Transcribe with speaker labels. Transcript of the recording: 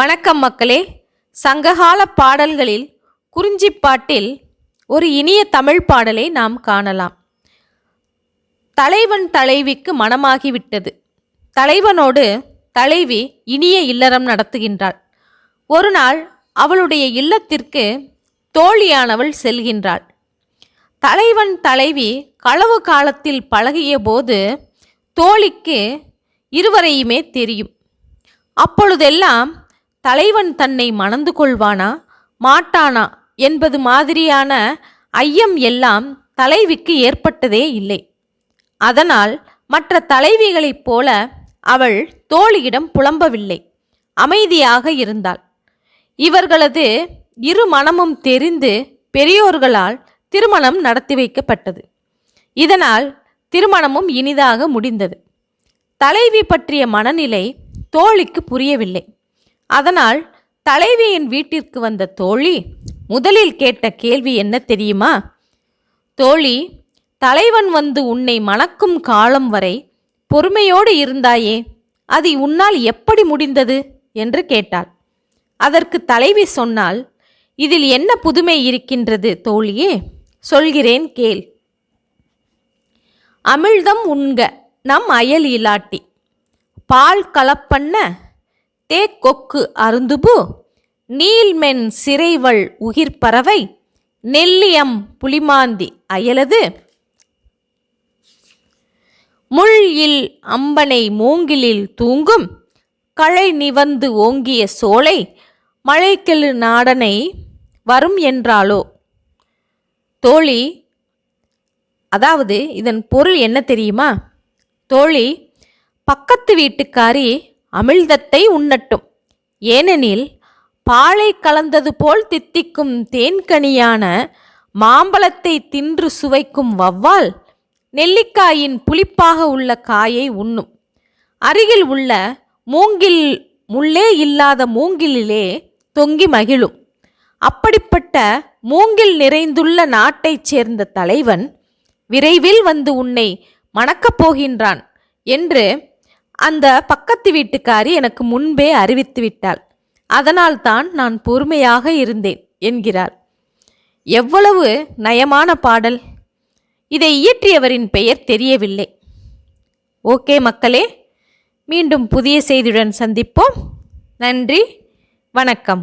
Speaker 1: வணக்கம் மக்களே. சங்ககால பாடல்களில் குறிஞ்சிப்பாட்டில் ஒரு இனிய தமிழ் பாடலை நாம் காணலாம். தலைவன் தலைவிக்கு மனமாகிவிட்டது. தலைவனோடு தலைவி இனிய இல்லறம் நடத்துகின்றாள். ஒரு நாள் அவளுடைய இல்லத்திற்கு தோழியானவள் செல்கின்றாள். தலைவன் தலைவி களவு காலத்தில் பழகிய போது தோழிக்கு இருவரையுமே தெரியும். அப்பொழுதெல்லாம் தலைவன் தன்னை மணந்து கொள்வானா? மாட்டானா? என்பது மாதிரியான ஐயம் எல்லாம் தலைவிக்கு ஏற்பட்டதே இல்லை. அதனால் மற்ற தலைவிகளைப் போல அவள் தோழியிடம் புலம்பவில்லை. அமைதியாக இருந்தாள். இவர்களது இரு மனமும் தெரிந்து பெரியோர்களால் திருமணம் நடத்தி வைக்கப்பட்டது. இதனால் திருமணமும் இனிதாக முடிந்தது. தலைவி பற்றிய மனநிலை தோழிக்கு புரியவில்லை. அதனால் தலைவியின் வீட்டிற்கு வந்த தோழி முதலில் கேட்ட கேள்வி என்ன தெரியுமா? தோழி தலைவன் வந்து உன்னை மணக்கும் காலம் வரை பொறுமையோடு இருந்தாயே அது உன்னால் எப்படி முடிந்தது? என்று கேட்டாள். அதற்கு தலைவி சொன்னால் இதில் என்ன புதுமை இருக்கின்றது தோழியே? சொல்கிறேன் கேள். அமிழ்தம் உண்க நம் அயல் இலாட்டி. பால் கலப்பண்ண தேக்கொக்கு அருந்துபு. நீல்மென் சிறைவள் உயிர்ப்பறவை. நெல்லியம் புலிமாந்தி அயலது. முள் இல் அம்பனை மூங்கிலில் தூங்கும். களை நிவந்து ஓங்கிய சோலை. மழைக்கெழு நாடனை வரும் என்றாலோ. தோழி அதாவது இதன் பொருள் என்ன தெரியுமா? தோழி பக்கத்து வீட்டுக்காரி அமிழ்தத்தை உண்ணட்டும். ஏனெனில் பாலை கலந்தது போல் தித்திக்கும் தேன்கனியான மாம்பழத்தை தின்று சுவைக்கும் வவ்வால் நெல்லிக்காயின் புளிப்பாக உள்ள காயை உண்ணும். அருகில் உள்ள மூங்கில் முள்ளே இல்லாத மூங்கிலிலே தொங்கி மகிழும். அப்படிப்பட்ட மூங்கில் நிறைந்துள்ள நாட்டைச் சேர்ந்த தலைவன் விரைவில் வந்து உன்னை மணக்கப் போகின்றான் என்று அந்த பக்கத்து வீட்டுக்காரி எனக்கு முன்பே அறிவித்து விட்டாள். அதனால்தான் நான் பொறுமையாக இருந்தேன் என்கிறாள். எவ்வளவு நயமான பாடல். இதை இயற்றியவரின் பெயர் தெரியவில்லை. ஓகே மக்களே மீண்டும் புதிய செய்தியுடன் சந்திப்போம். நன்றி வணக்கம்.